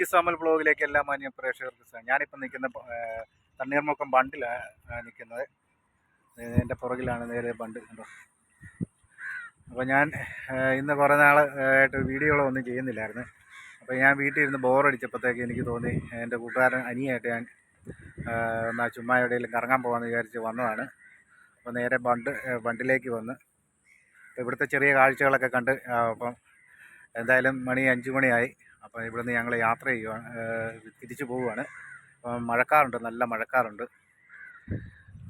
Biji Samuel ബ്ലോഗിലേക്ക് എല്ലാ മാന്യ പ്രേക്ഷകർക്ക്. ഞാനിപ്പോൾ നിൽക്കുന്ന തണ്ണീർമുക്കം ബണ്ടിലാണ് നിൽക്കുന്നത്. എന്റെ പുറകിലാണ് നേരെ ബണ്ട് കണ്ടോ? അപ്പോൾ ഞാൻ ഇന്ന് കുറേ നാൾ ആയിട്ട് വീഡിയോകളൊന്നും ചെയ്യുന്നില്ലായിരുന്നു. അപ്പോൾ ഞാൻ വീട്ടിൽ ഇരുന്ന് ബോറടിച്ചപ്പോഴത്തേക്ക് എനിക്ക് തോന്നി എന്റെ കൂട്ടുകാരൻ അനിയായിട്ട് ഞാൻ എന്നാൽ ചുമ്മാ എവിടെയെങ്കിലും കറങ്ങാൻ പോകാമെന്ന് വിചാരിച്ച് വന്നതാണ്. അപ്പോൾ നേരെ ബണ്ട് ബണ്ടിലേക്ക് വന്ന്. ഇവിടുത്തെ ചെറിയ കാഴ്ചകളൊക്കെ കണ്ട് അപ്പം എന്തായാലും മണി അഞ്ച് മണിയായി അപ്പോൾ ഇവിടുന്ന് ഞങ്ങൾ യാത്ര ചെയ്യുവാണ് തിരിച്ചു പോവുകയാണ് അപ്പം മഴക്കാറുണ്ട് നല്ല മഴക്കാറുണ്ട്.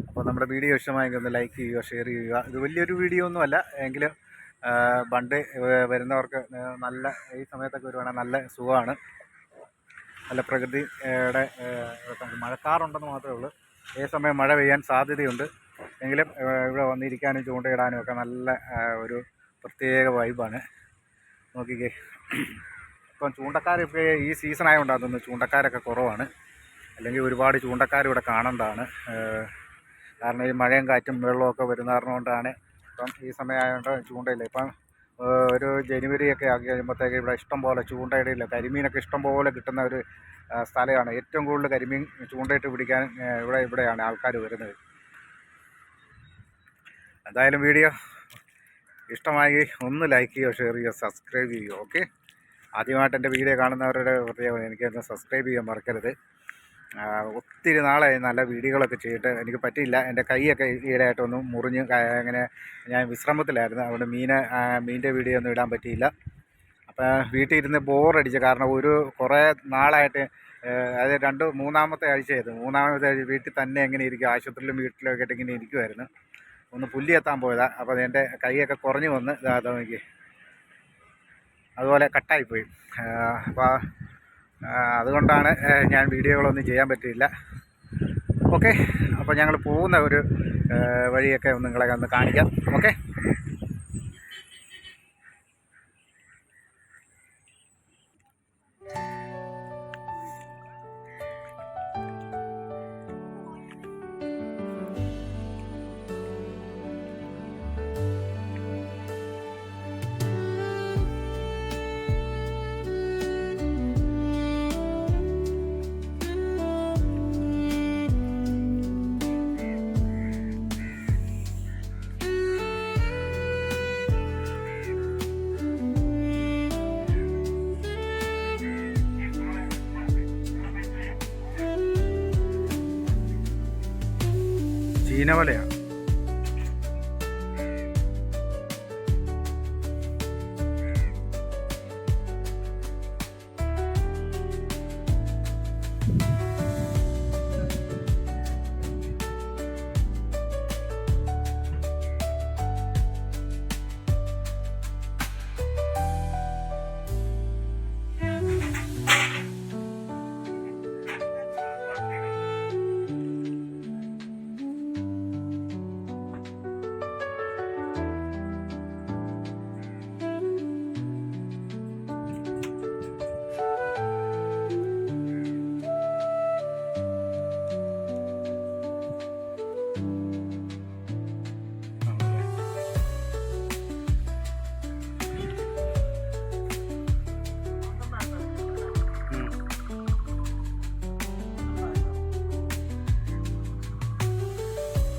അപ്പോൾ നമ്മുടെ വീഡിയോ ഇഷ്ടമായെങ്കിൽ ഒന്ന് ലൈക്ക് ചെയ്യുക ഷെയർ ചെയ്യുക. ഇത് വലിയൊരു വീഡിയോ ഒന്നുമല്ല എങ്കിലും ബണ്ട് വരുന്നവർക്ക് നല്ല ഈ സമയത്തൊക്കെ വരുവാണെങ്കിൽ നല്ല സുഖമാണ്. നല്ല പ്രകൃതിയുടെ മഴക്കാറുണ്ടെന്ന് മാത്രമേ ഉള്ളൂ. ഏത് സമയം മഴ പെയ്യാൻ സാധ്യതയുണ്ട്. എങ്കിലും ഇവിടെ വന്നിരിക്കാനും ചൂണ്ടയിടാനും ഒക്കെ നല്ല ഒരു പ്രത്യേക വൈബാണ്. നോക്കിക്കേ. ഇപ്പം ചൂണ്ടക്കാരൊക്കെ ഈ സീസൺ ആയതുകൊണ്ടാണ് തോന്നുന്നു ചൂണ്ടക്കാരൊക്കെ കുറവാണ്. അല്ലെങ്കിൽ ഒരുപാട് ചൂണ്ടക്കാർ ഇവിടെ കാണേണ്ടതാണ് കാരണം ഈ മഴയും കാറ്റും വെള്ളമൊക്കെ വരുന്ന കാരണം ഇപ്പം ഈ സമയമായതുകൊണ്ട് ചൂണ്ടയില്ല. ഇപ്പം ഒരു ജനുവരി ഒക്കെ ആക്കി കഴിയുമ്പോഴത്തേക്ക് ഇവിടെ ഇഷ്ടം പോലെ ഇല്ല കരിമീനൊക്കെ ഇഷ്ടം പോലെ കിട്ടുന്ന ഒരു സ്ഥലമാണ്. ഏറ്റവും കൂടുതൽ കരിമീൻ ചൂണ്ടയിട്ട് പിടിക്കാൻ ഇവിടെ ഇവിടെയാണ് ആൾക്കാർ വരുന്നത്. എന്തായാലും വീഡിയോ ഇഷ്ടമായി ഒന്ന് ലൈക്ക് ചെയ്യുക ഷെയർ ചെയ്യുക സബ്സ്ക്രൈബ് ചെയ്യുക ഓക്കെ ആദ്യമായിട്ട് എന്റെ വീഡിയോ കാണുന്നവരുടെ പ്രത്യേകം എനിക്കൊന്ന് സബ്സ്ക്രൈബ് ചെയ്യാൻ മറക്കരുത്. ഒത്തിരി നാളായി നല്ല വീഡിയോകളൊക്കെ ചെയ്തിട്ട് എനിക്ക് പറ്റിയില്ല. എന്റെ കൈയൊക്കെ ഈടായിട്ടൊന്ന് മുറിഞ്ഞ് അങ്ങനെ ഞാൻ വിശ്രമത്തിലായിരുന്നു. അതുകൊണ്ട് മീനെ മീന്റെ വീഡിയോ ഒന്നും ഇടാൻ പറ്റിയില്ല. അപ്പോൾ വീട്ടിൽ ഇരുന്ന് ബോറടിച്ച് കാരണം ഒരു കുറേ നാളായിട്ട് അതായത് അത് രണ്ട് മൂന്നാമത്തെ ആഴ്ചയായിരുന്നു. മൂന്നാമത്തെ ആഴ്ച വീട്ടിൽ തന്നെ എങ്ങനെ ഇരിക്കും ആശുപത്രിയിലും വീട്ടിലൊക്കെ ആയിട്ട് ഇങ്ങനെ ഇരിക്കുമായിരുന്നു ഒന്ന് പുല്ലി എത്താൻ പോയതാണ് അപ്പോൾ എന്റെ കൈയൊക്കെ കുറഞ്ഞു വന്ന് ഇതാ എനിക്ക് നോക്കി അതുപോലെ കട്ടായിപ്പോയി. അപ്പോൾ അതുകൊണ്ടാണ് ഞാൻ വീഡിയോകളൊന്നും ചെയ്യാൻ പറ്റിയില്ല. ഓക്കെ അപ്പോൾ ഞങ്ങൾ പോകുന്ന ഒരു വഴിയൊക്കെ നിങ്ങളെ ഒന്ന് കാണിക്കാം. ഓക്കെ? ചീനവലയാണ്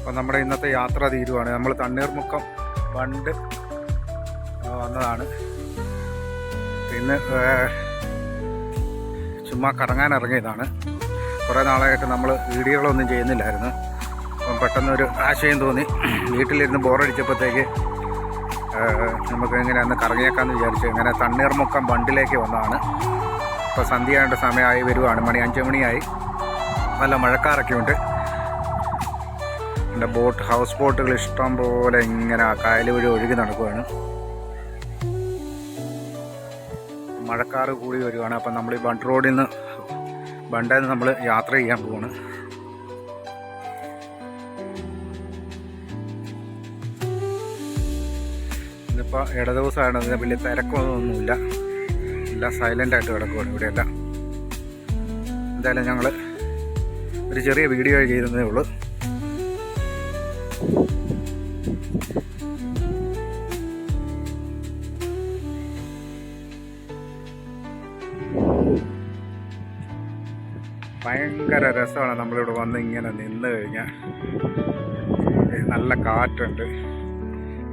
അപ്പം നമ്മുടെ ഇന്നത്തെ യാത്ര തീരുവാണ്. നമ്മൾ തണ്ണീർമുക്കം വണ്ട് വന്നതാണ്. പിന്നെ ചുമ്മാ കറങ്ങാൻ ഇറങ്ങിയതാണ്. കുറേ നാളായിട്ട് നമ്മൾ വീഡിയോകളൊന്നും ചെയ്യുന്നില്ലായിരുന്നു. അപ്പം പെട്ടെന്നൊരു ആശയം തോന്നി. വീട്ടിലിരുന്ന് ബോറടിച്ചപ്പോഴത്തേക്ക് നമുക്ക് എങ്ങനെ ഒന്ന് കറങ്ങിയേക്കാമെന്ന് വിചാരിച്ചു ഇങ്ങനെ തണ്ണീർമുക്കം ബണ്ടിലേക്ക് വന്നതാണ്. ഇപ്പോൾ സന്ധ്യയായിട്ട് സമയമായി വരുവാണ്. മണി അഞ്ച് മണിയായി. നല്ല മഴക്കാറൊക്കെ ഉണ്ട് എന്റെ ബോട്ട് ഹൗസ് ബോട്ടുകൾ ഇഷ്ടം പോലെ ഇങ്ങനെ കായൽ വഴി ഒഴുകി നടക്കുകയാണ് മഴക്കാറ് കൂടി വരികയാണ് അപ്പം നമ്മൾ ഈ ബണ്ട് റോഡിൽ നിന്ന് ബണ്ടിൽ നിന്ന് നമ്മൾ യാത്ര ചെയ്യാൻ പോവാണ്. ഇതിപ്പോൾ ഇട ദിവസമാണ് ഇതിന് വലിയ തിരക്കൊന്നുമില്ല. എല്ലാം സൈലന്റായിട്ട് കിടക്കുകയാണ് ഇവിടെയെല്ലാം. എന്തായാലും ഞങ്ങൾ ഒരു ചെറിയ വീഡിയോ ചെയ്തതേ ഉള്ളൂ. ഭയങ്കര രസമാണ് നമ്മളിവിടെ വന്ന് ഇങ്ങനെ നിന്ന് കഴിഞ്ഞാൽ നല്ല കാറ്റുണ്ട്.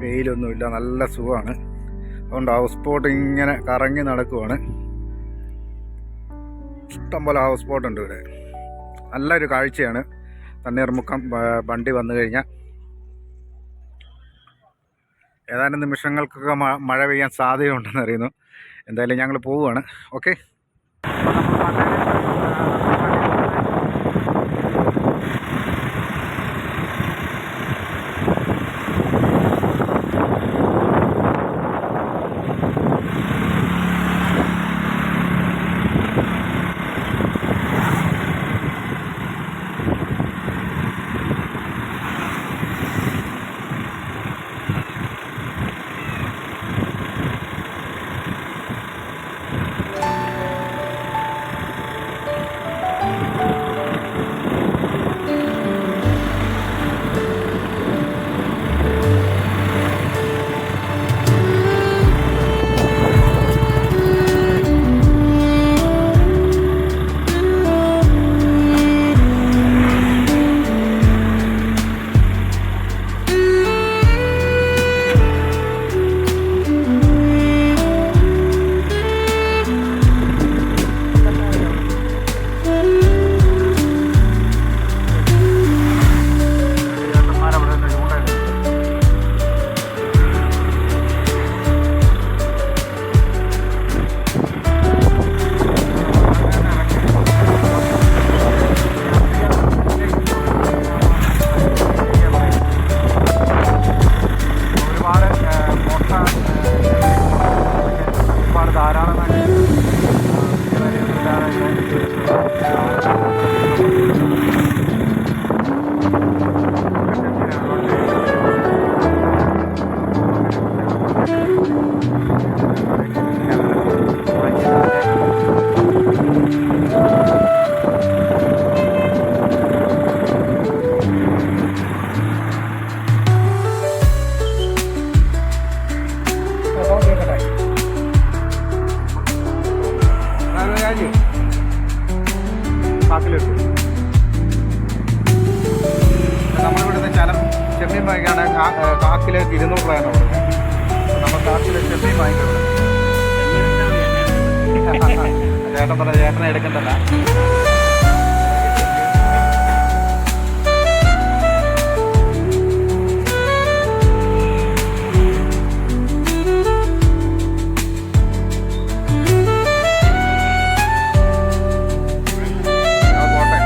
വെയിലൊന്നുമില്ല നല്ല സുഖമാണ്. അതുകൊണ്ട് ഹൗസ് ബോട്ട് ഇങ്ങനെ കറങ്ങി നടക്കുവാണ്. ഇഷ്ടംപോലെ ഹൗസ് ബോട്ടുണ്ട് ഇവിടെ. നല്ലൊരു കാഴ്ചയാണ്. തണ്ണീർമുക്കം വണ്ടി വന്നു കഴിഞ്ഞാൽ ഏതാനും നിമിഷങ്ങൾക്കൊക്കെ മഴ പെയ്യാൻ സാധ്യതയുണ്ടെന്ന് അറിയുന്നു. എന്തായാലും ഞങ്ങൾ പോവുകയാണ്. ഓക്കെ ഒരുപാട് ചേട്ടൻ പറഞ്ഞ ചേട്ടനെ എടുക്കണ്ടല്ല ആ, പോട്ടെ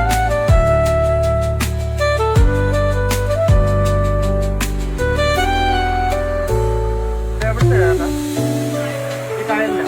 ഇത് എവിടുത്തെ ചേട്ടാ ഈ കായലിലാ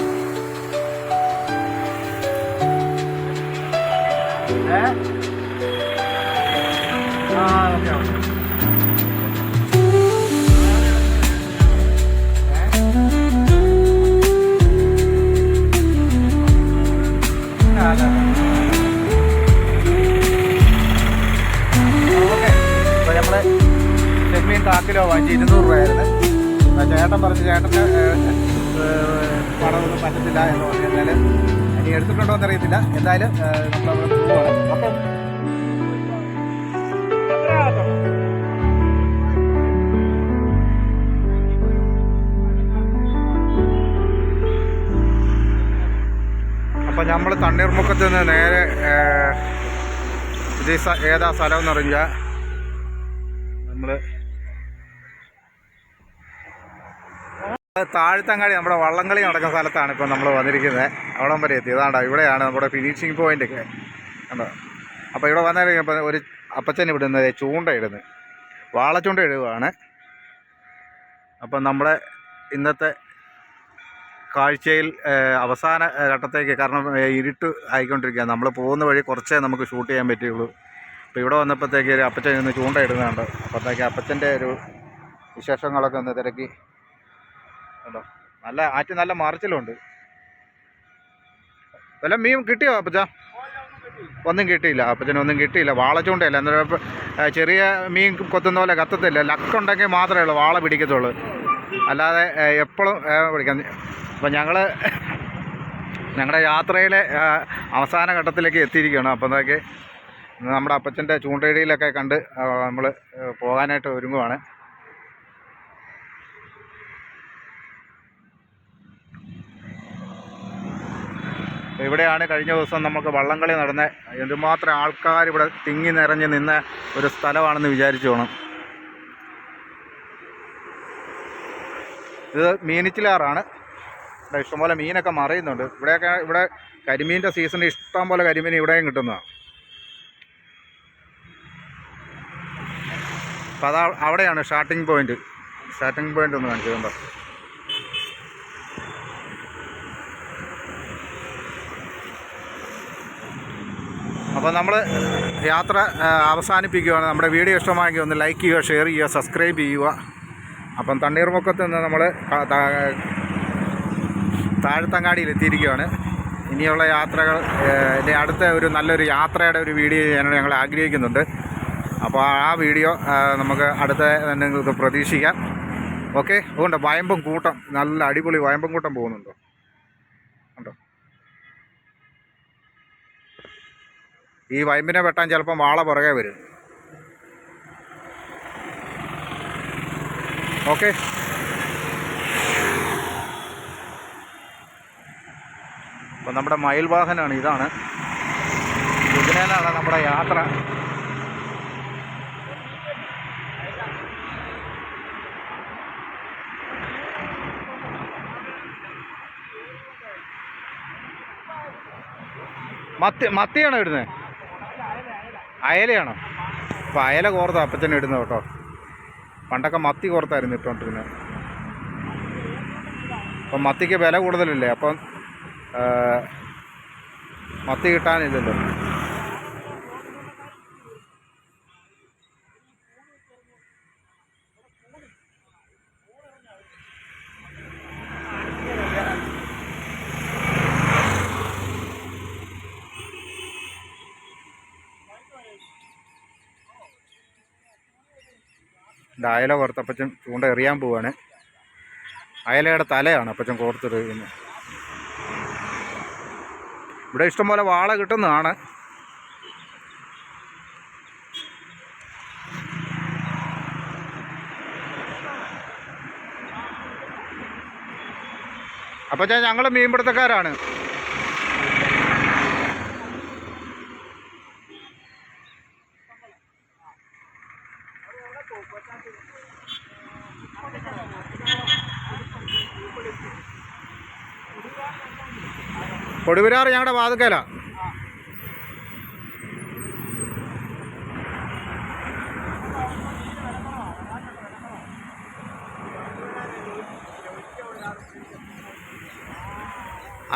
ചെമ്മീൻ കാക്കിലോ വാങ്ങിച്ച് ഇരുന്നൂറ് രൂപയായിരുന്നു. ചേട്ടൻ പറഞ്ഞു ചേട്ടന് പണമൊന്നും പറ്റത്തില്ല എന്ന് പറഞ്ഞു. കഴിഞ്ഞാൽ ഇനി എടുത്തിട്ടുണ്ടോ എന്ന് അറിയത്തില്ല. എന്തായാലും നമ്മളവിടെ പോവാണ് അപ്പം അപ്പം നമ്മൾ തണ്ണീർമുക്കത്ത് നിന്ന് നേരെ ഇത് ഏതാ സ്ഥലം എന്ന് അറിയില്ല. നമ്മൾ താഴ്ത്തങ്ങാടി നമ്മുടെ വള്ളംകളി നടക്കുന്ന സ്ഥലത്താണ് ഇപ്പോൾ നമ്മൾ വന്നിരിക്കുന്നത്. അവിടം വരെ എത്തി. ഇതാണ്ടോ ഇവിടെയാണ് നമ്മുടെ ഫിനിഷിങ് പോയിന്റ് ഒക്കെ. കണ്ടോ? അപ്പോൾ ഇവിടെ വന്നാൽ ഇപ്പം ഒരു അപ്പച്ചൻ ഇവിടുന്നത് ചൂണ്ട ഇടുന്നത് വാളച്ചൂണ്ട ഇടുകയാണ്. അപ്പം നമ്മുടെ ഇന്നത്തെ കാഴ്ചയിൽ അവസാന ഘട്ടത്തേക്ക് കാരണം ഇരുട്ട് ആയിക്കൊണ്ടിരിക്കുക നമ്മൾ പോകുന്ന വഴി കുറച്ചേ നമുക്ക് ഷൂട്ട് ചെയ്യാൻ പറ്റുള്ളൂ അപ്പോൾ ഇവിടെ വന്നപ്പോഴത്തേക്ക് ഒരു അപ്പച്ചൻ ഇന്ന് ചൂണ്ട ഇടുന്നുണ്ട്. അപ്പോഴത്തേക്ക് അപ്പച്ചന്റെ ഒരു വിശേഷങ്ങളൊക്കെ ഒന്ന് തിരക്കി കണ്ടോ നല്ല ആറ്റ് നല്ല മറിച്ചിലുണ്ട്. വല്ല മീൻ കിട്ടിയോ അപ്പച്ച? ഒന്നും കിട്ടിയില്ല. അപ്പച്ചനൊന്നും കിട്ടിയില്ല. വാളച്ചൂണ്ടയല്ല? ചൂണ്ടയില്ല എന്താ ചെറിയ മീൻ കൊത്തുന്ന പോലെ കത്തത്തില്ല. ലക്കുണ്ടെങ്കിൽ മാത്രമേ ഉള്ളൂ. വാള പിടിക്കത്തുള്ളൂ. അല്ലാതെ എപ്പോഴും പിടിക്കാൻ. അപ്പം ഞങ്ങൾ ഞങ്ങളുടെ യാത്രയിലെ അവസാന ഘട്ടത്തിലേക്ക് എത്തിയിരിക്കുകയാണ്. അപ്പോഴത്തേക്ക് നമ്മുടെ അപ്പച്ചന്റെ ചൂണ്ടയിടിയിലൊക്കെ കണ്ട് നമ്മൾ പോകാനായിട്ട് ഒരുങ്ങുവാണ്. ഇവിടെയാണ് കഴിഞ്ഞ ദിവസം നമുക്ക് വള്ളംകളി നടന്ന. എന്തുമാത്രം ആൾക്കാർ ഇവിടെ തിങ്ങി നിറഞ്ഞ് നിന്ന ഒരു സ്ഥലമാണെന്ന് വിചാരിച്ചു വേണം. ഇത് മീനിച്ചിലാറാണ്. ഇവിടെ ഇഷ്ടംപോലെ മീനൊക്കെ മറിയുന്നുണ്ട്. ഇവിടെയൊക്കെ ഇവിടെ കരിമീന്റെ സീസണിൽ ഇഷ്ടം പോലെ കരിമീൻ ഇവിടെയും കിട്ടുന്നതാണ് അപ്പോൾ അതാ അവിടെയാണ് സ്റ്റാർട്ടിങ് പോയിന്റ് സ്റ്റാർട്ടിങ് പോയിന്റ് ഒന്ന് കാണിച്ചതുണ്ടോ അപ്പോൾ നമ്മൾ യാത്ര അവസാനിപ്പിക്കുകയാണ് നമ്മുടെ വീഡിയോ ഇഷ്ടമായെങ്കിൽ ഒന്ന് ലൈക്ക് ചെയ്യുക ഷെയർ ചെയ്യുക സബ്സ്ക്രൈബ് ചെയ്യുക. അപ്പം തണ്ണീർമുക്കത്ത് നിന്ന് നമ്മൾ താഴ്ത്തങ്ങാടിയിൽ എത്തിയിരിക്കുകയാണ് ഇനിയുള്ള യാത്രകൾ എന്റെ അടുത്ത ഒരു നല്ലൊരു യാത്രയുടെ ഒരു വീഡിയോ ചെയ്യാനാണ് ഞങ്ങൾ ആഗ്രഹിക്കുന്നുണ്ട്. അപ്പോൾ ആ വീഡിയോ നമുക്ക് അടുത്ത നിങ്ങൾക്ക് പ്രതീക്ഷിക്കാം. ഓക്കെ അതുകൊണ്ട് വയമ്പം കൂട്ടം നല്ല അടിപൊളി വയമ്പം കൂട്ടം പോകുന്നുണ്ടോ? ഈ വൈമ്പിനെ വെട്ടാൻ ചിലപ്പം വാള പുറകെ വരും. ഓക്കെ. അപ്പം നമ്മുടെ മയിൽ വാഹനമാണ് ഇതാണ്. ഇതിനാണ് നമ്മുടെ യാത്ര. മത്തി മത്തിയാണോ ഇടുന്നത് അയലയാണോ? അപ്പോൾ അയല കോർത്ത അപ്പച്ചനെ ഇടുന്നത് കേട്ടോ. പണ്ടൊക്കെ മത്തി കോർത്തായിരുന്നു ഇട്ടുകൊണ്ടിരുന്നത് അപ്പം മത്തിക്ക് വില കൂടുതലല്ലേ? അപ്പം മത്തി കിട്ടാനില്ലല്ലോ അയല കോർത്ത് അപ്പച്ചൻ ചൂണ്ട എറിയാൻ പോവാണ്. അയലയുടെ തലയാണ് അപ്പച്ചൻ കോർത്തെറിയുന്നത് ഇവിടെ ഇഷ്ടംപോലെ വാള കിട്ടുന്നതാണ്. അപ്പച്ചൻ ഞങ്ങൾ മീൻപിടുത്തക്കാരാണ്. കൊടുവിരാറ് ഞങ്ങളുടെ വാതുക്കല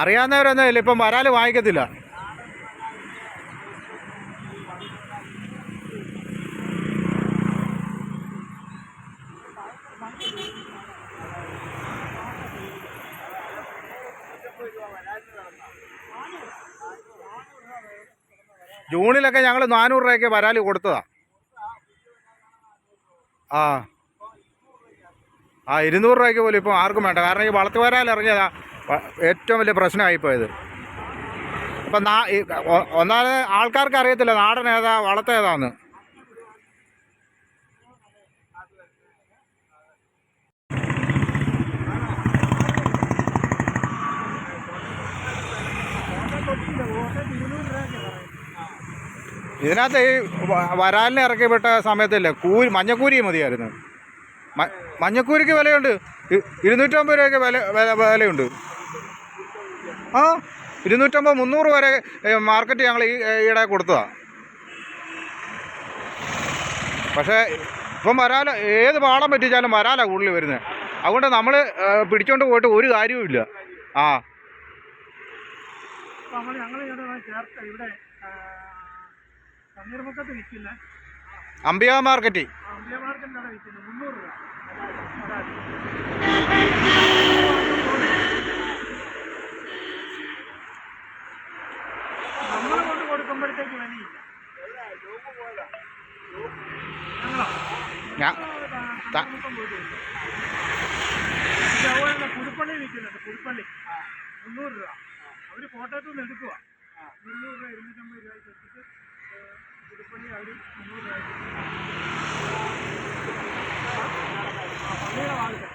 അറിയാവുന്നവരൊന്നും ഇല്ല ഇപ്പം വരാൽ വാങ്ങിക്കത്തില്ല. ജൂണിലൊക്കെ ഞങ്ങൾ നാനൂറ് രൂപയ്ക്ക് വരാൽ കൊടുത്തതാ. ആ. ആ ഇരുന്നൂറ് രൂപയ്ക്ക് പോലും ഇപ്പം ആർക്കും വേണ്ട. കാരണം ഈ വളർത്തു വരാൽ ഇറങ്ങിയതാ ഏറ്റവും വലിയ പ്രശ്നമായിപ്പോയത്. അപ്പം നാ ഒന്നാമത് ആൾക്കാർക്ക് അറിയത്തില്ല നാടൻ ഏതാ വളർത്ത ഏതാന്ന്. ഇതിനകത്ത് ഈ വരാലിനെ ഇറക്കി വിട്ട സമയത്തില്ല? കൂരി മഞ്ഞക്കൂരി മതിയായിരുന്നു. മഞ്ഞക്കൂരിക്ക് വിലയുണ്ട്. ഇരുന്നൂറ്റമ്പത് രൂപയ്ക്ക് വില വില വിലയുണ്ട്. ആ ഇരുന്നൂറ്റമ്പത് മുന്നൂറ് വരെ മാർക്കറ്റ് ഞങ്ങൾ ഈ ഈടെ കൊടുത്തതാണ് പക്ഷേ ഇപ്പം വരാല ഏത് പാടം പറ്റിച്ചാലും വരാല കൂടുതൽ വരുന്നത് അതുകൊണ്ട് നമ്മൾ പിടിച്ചോണ്ട് പോയിട്ട് ഒരു കാര്യവുമില്ല ആ. നമ്മൾ ഞങ്ങൾ ഇവിടെ ചേർത്ത് ഇവിടെ തണ്ണീർമുക്കത്ത് വിൽക്കുന്ന അംബിക മാർക്കറ്റ്. രൂപ. ഞാൻ പുതുപ്പള്ളി വിൽക്കുന്നുണ്ട് പുതുപ്പള്ളി. മുന്നൂറ് രൂപ. അവർ കോട്ടയത്തു നിന്ന് എടുക്കുക മുന്നൂറ് രൂപ ഇരുന്നൂറ്റമ്പത് രൂപയ്ക്ക് എടുത്തിട്ട് ഏഹ്, പുതുപ്പള്ളി അവർ മുന്നൂറ് രൂപയ്ക്ക് ആ, പള്ളിയുടെ വാങ്ങിക്കാം